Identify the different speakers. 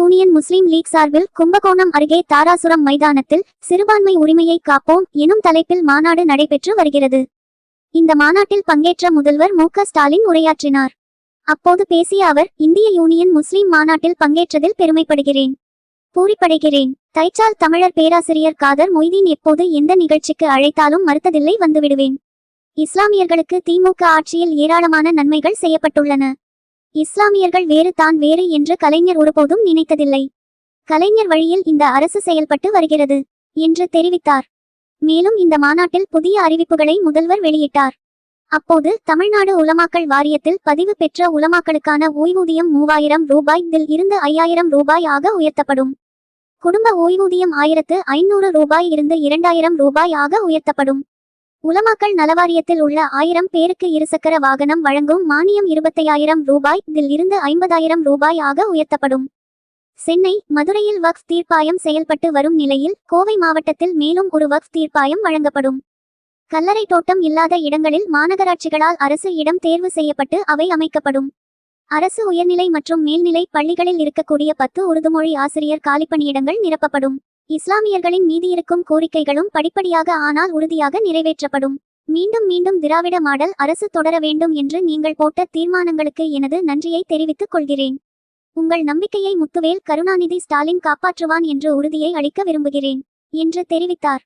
Speaker 1: Union முஸ்லீம் league சார்பில் கும்பகோணம் அருகே தாராசுரம் மைதானத்தில் சிறுபான்மை உரிமையை காப்போம் எனும் தலைப்பில் மாநாடு நடைபெற்று வருகிறது. இந்த மாநாட்டில் பங்கேற்ற முதல்வர் மு ஸ்டாலின் உரையாற்றினார். அப்போது பேசிய அவர் இந்திய யூனியன் முஸ்லீம் மாநாட்டில் பங்கேற்றதில் பெருமைப்படுகிறேன். பூரிப்படைகிறேன். தைச்சால் தமிழர் பேராசிரியர் காதர் மொய்தீன் எப்போது எந்த நிகழ்ச்சிக்கு அழைத்தாலும் மறுத்ததில்லை வந்துவிடுவேன். இஸ்லாமியர்களுக்கு திமுக ஆட்சியில் ஏராளமான நன்மைகள் செய்யப்பட்டுள்ளன. இஸ்லாமியர்கள் வேறு தான் வேறு என்று கலைஞர் ஒருபோதும் நினைத்ததில்லை. கலைஞர் வழியில் இந்த அரசு செயல்பட்டு வருகிறது என்று தெரிவித்தார். மேலும் இந்த மாநாட்டில் புதிய அறிவிப்புகளை முதல்வர் வெளியிட்டார். அப்போது தமிழ்நாடு உலமாக்கள் வாரியத்தில் பதிவு பெற்ற உலமாக்களுக்கான ஓய்வூதியம் மூவாயிரம் ரூபாய் இதில் இருந்து ஐயாயிரம் ரூபாய் ஆக உயர்த்தப்படும். குடும்ப ஓய்வூதியம் ஆயிரத்து ஐநூறு ரூபாய் இருந்து இரண்டாயிரம் ரூபாய் ஆக உயர்த்தப்படும். உலமாக்கல் நலவாரியத்தில் உள்ள ஆயிரம் பேருக்கு இருசக்கர வாகனம் வழங்கும் மானியம் இருபத்தையாயிரம் ரூபாய் இதில் இருந்து ஐம்பதாயிரம் ரூபாய் ஆக உயர்த்தப்படும். சென்னை மதுரையில் வக்ஃப் தீர்ப்பாயம் செயல்பட்டு வரும் நிலையில் கோவை மாவட்டத்தில் மேலும் ஒரு வக்ஃப் தீர்ப்பாயம் வழங்கப்படும். கல்லறை தோட்டம் இல்லாத இடங்களில் மாநகராட்சிகளால் அரசு இடம் தேர்வு செய்யப்பட்டு அவை அமைக்கப்படும். அரசு உயர்நிலை மற்றும் மேல்நிலை பள்ளிகளில் இருக்கக்கூடிய பத்து உருதுமொழி ஆசிரியர் காலிப்பணியிடங்கள் நிரப்பப்படும். இஸ்லாமியர்களின் மீதியிருக்கும் கோரிக்கைகளும் படிப்படியாக ஆனால் உறுதியாக நிறைவேற்றப்படும். மீண்டும் மீண்டும் திராவிட மாடல் அரசு தொடர வேண்டும் என்று நீங்கள் போட்ட தீர்மானங்களுக்கு எனது நன்றியை தெரிவித்துக் கொள்கிறேன். உங்கள் நம்பிக்கையை முத்துவேல் கருணாநிதி ஸ்டாலின் காப்பாற்றுவான் என்று உறுதியை அளிக்க விரும்புகிறேன் என்று தெரிவித்தார்.